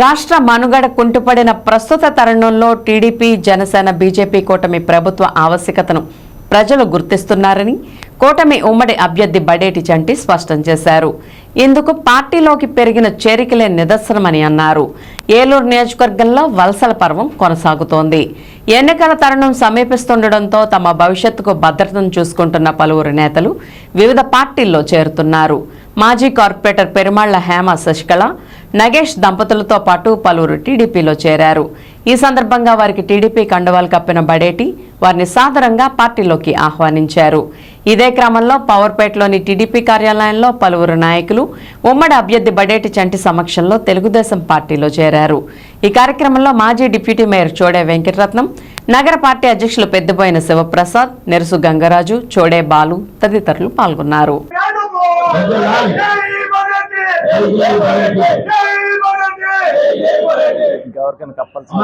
రాష్ట్ర మనుగడ కుంటుపడిన ప్రస్తుత తరుణంలో టీడీపీ జనసేన బీజేపీ కూటమి ప్రభుత్వ ఆవశ్యకతను ప్రజలు గుర్తిస్తున్నారని కూటమి ఉమ్మడి అభ్యర్థి బడేటి చంటి స్పష్టం చేశారు. ఇందుకు పార్టీలోకి పెరిగిన చేరికలే నిదర్శనమని అన్నారు. ఏలూరు నియోజకవర్గంలో వలసల పర్వం కొనసాగుతోంది. ఎన్నికల తరుణం సమీపిస్తుండటంతో తమ భవిష్యత్తుకు భద్రతను చూసుకుంటున్న పలువురు నేతలు వివిధ పార్టీల్లో చేరుతున్నారు. మాజీ కార్పొరేటర్ పెరుమాళ్ళ హేమ శశికళ నగేష్ దంపతులతో పాటు పలువురు టీడీపీలో చేరారు. ఈ సందర్భంగా వారికి టీడీపీ కండువాలు కప్పిన బడేటి వారిని సాదరంగా పార్టీలోకి ఆహ్వానించారు. ఇదే క్రమంలో పవర్పేటలోని టీడీపీ కార్యాలయంలో పలువురు నాయకులు ఉమ్మడి అభ్యర్థి బడేటి చంటి సమక్షంలో తెలుగుదేశం పార్టీలో చేరారు. ఈ కార్యక్రమంలో మాజీ డిప్యూటీ మేయర్ చోడే వెంకటరత్నం నగర పార్టీ అధ్యక్షులు పెద్దబోయిన శివప్రసాద్ నెరుసు గంగరాజు చోడే బాలు తదితరులు పాల్గొన్నారు. ఇంకెవరికైనా కప్పాల్సిన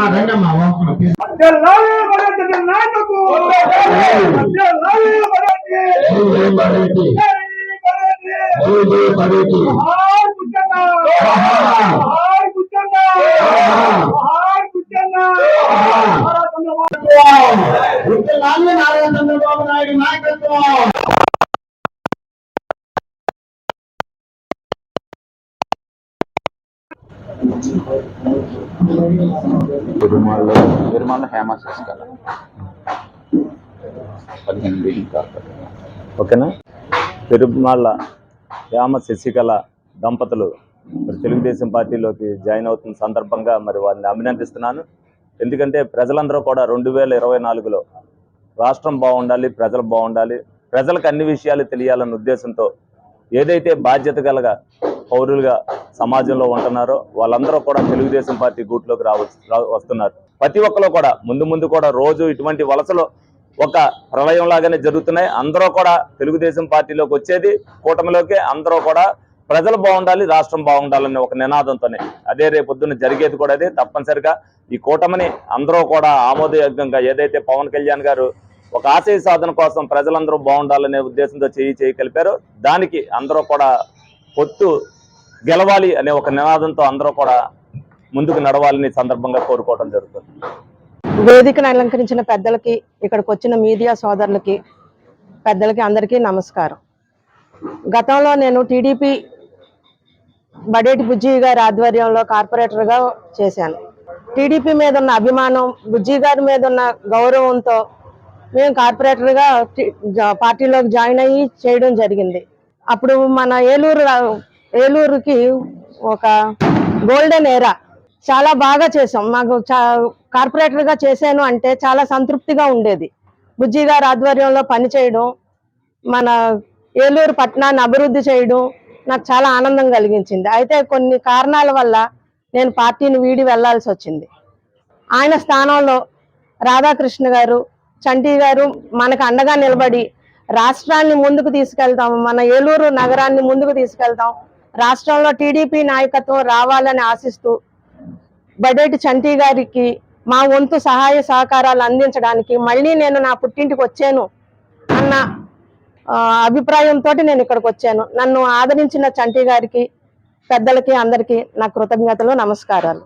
నారాయణ చంద్రబాబు నాయుడు నాయకత్వం తిరుమలలో పదిహేను ఓకేనా? తిరుమల హేమ శశికళ దంపతులు మరి తెలుగుదేశం పార్టీలోకి జాయిన్ అవుతున్న సందర్భంగా మరి వారిని అభినందిస్తున్నాను. ఎందుకంటే ప్రజలందరూ కూడా రెండు వేల ఇరవై నాలుగులో రాష్ట్రం బాగుండాలి ప్రజలు బాగుండాలి ప్రజలకు అన్ని విషయాలు తెలియాలన్న ఉద్దేశంతో ఏదైతే బాధ్యత గలగా పౌరులుగా సమాజంలో ఉంటున్నారో వాళ్ళందరూ కూడా తెలుగుదేశం పార్టీ గూట్లోకి రావచ్చు వస్తున్నారు. ప్రతి ఒక్కరు కూడా ముందు ముందు కూడా రోజు ఇటువంటి వలసలు ఒక ప్రళయం లాగానే జరుగుతున్నాయి. అందరూ కూడా తెలుగుదేశం పార్టీలోకి వచ్చేది కూటమిలోకి. అందరూ కూడా ప్రజలు బాగుండాలి రాష్ట్రం బాగుండాలనే ఒక నినాదంతోనే. అదే రేపు పొద్దున్న జరిగేది కూడా అదే తప్పనిసరిగా. ఈ కూటమిని అందరూ కూడా ఆమోదయోగ్యంగా ఏదైతే పవన్ కళ్యాణ్ గారు ఒక ఆశయ సాధన కోసం ప్రజలందరూ బాగుండాలనే ఉద్దేశంతో చేయి చేయి కలిపారు దానికి అందరూ కూడా పొత్తు గెలవాలి అనే ఒక నినాదంతో అందరూ కూడా ముందుకు నడవాలని సందర్భంగా కోరుకోవడం జరుగుతుంది. వేదికను అలంకరించిన పెద్దలకి ఇక్కడికి వచ్చిన మీడియా సోదరులకి పెద్దలకి అందరికీ నమస్కారం. గతంలో నేను టీడీపీ బడేటి బుజ్జి గారి ఆధ్వర్యంలో కార్పొరేటర్గా చేశాను. టీడీపీ మీద ఉన్న అభిమానం బుజ్జి గారి మీద ఉన్న గౌరవంతో మేము కార్పొరేటర్గా పార్టీలోకి జాయిన్ అయ్యి చేయడం జరిగింది. అప్పుడు మన ఏలూరు ఏలూరుకి ఒక గోల్డెన్ ఏరా. చాలా బాగా చేసాం మాకు కార్పొరేటర్గా చేశాను అంటే చాలా సంతృప్తిగా ఉండేది. బుజ్జి గారి ఆధ్వర్యంలో పనిచేయడం మన ఏలూరు పట్టణాన్ని అభివృద్ధి చేయడం నాకు చాలా ఆనందం కలిగించింది. అయితే కొన్ని కారణాల వల్ల నేను పార్టీని వీడి వెళ్ళాల్సి వచ్చింది. ఆయన స్థానంలో రాధాకృష్ణ గారు చంటి గారు మనకు అండగా నిలబడి రాష్ట్రాన్ని ముందుకు తీసుకెళ్తాం మన ఏలూరు నగరాన్ని ముందుకు తీసుకెళ్తాం రాష్ట్రంలో టీడీపీ నాయకత్వం రావాలని ఆశిస్తూ బడేటి చంటి గారికి మా వంతు సహాయ సహకారాలు అందించడానికి మళ్ళీ నేను నా పుట్టింటికి వచ్చాను అన్న అభిప్రాయంతో నేను ఇక్కడికి వచ్చాను. నన్ను ఆదరించిన చంటి గారికి పెద్దలకి అందరికీ నా కృతజ్ఞతలు నమస్కారాలు.